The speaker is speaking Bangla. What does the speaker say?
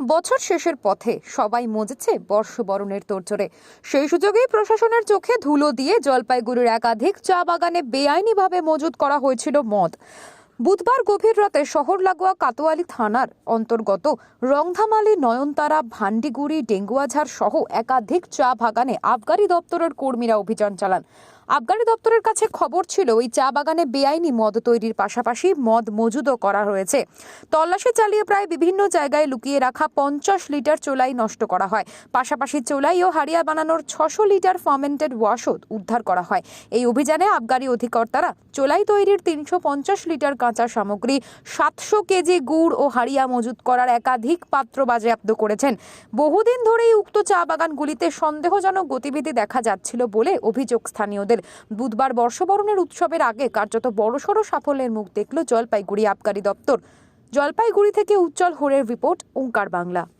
বছর শেষের পথে সবাই মজেছে বর্ষবরণের তোড়জোড়ে। সেই সুযোগেই প্রশাসনের চোখে ধুলো দিয়ে জলপাইগুড়ির একাধিক চা বাগানে বেআইনিভাবে মজুত করা হয়েছিল মদ। বুধবার গভীর রাতে শহর লাগোয়া কাতোয়ালি থানার অন্তর্গত রংধামালি, নয়নতারা, ভান্ডিগুড়ি, ডেঙ্গুয়াঝাড় সহ একাধিক চা বাগানে আবগারি দপ্তরের কর্মীরা অভিযান চালান। আবগারি দপ্তরের কাছে খবর ছিল, ওই চা বাগানে বেআইনি মদ তৈরির পাশাপাশি মদ মজুদও করা হয়েছে। তল্লাশি চালিয়ে প্রায় বিভিন্ন জায়গায় লুকিয়ে রাখা পঞ্চাশ লিটার চোলাই নষ্ট করা হয়। পাশাপাশি চোলাই ও হাড়িয়া বানানোর ছশো লিটার ফার্মেন্টেড ওয়াশও উদ্ধার করা হয়। এই অভিযানে আবগারি অধিকর্তারা চোলাই তৈরির তিনশো পঞ্চাশ লিটার কাঁচা সামগ্রী, সাতশো কেজি গুড় ও হাড়িয়া মজুত করার একাধিক পাত্র বাজেয়াপ্ত করেছেন। বহুদিন ধরেই উক্ত চা বাগানগুলিতে সন্দেহজনক গতিবিধি দেখা যাচ্ছিল বলে অভিযোগ স্থানীয়দের। বুধবার বর্ষবরণের উৎসবের আগে কার্যত বড়সড় সাফল্যের মুখ দেখল জলপাইগুড়ি আবগারি দপ্তর। জলপাইগুড়ি থেকে উজ্জ্বল হোরের রিপোর্ট, ওঙ্কার বাংলা।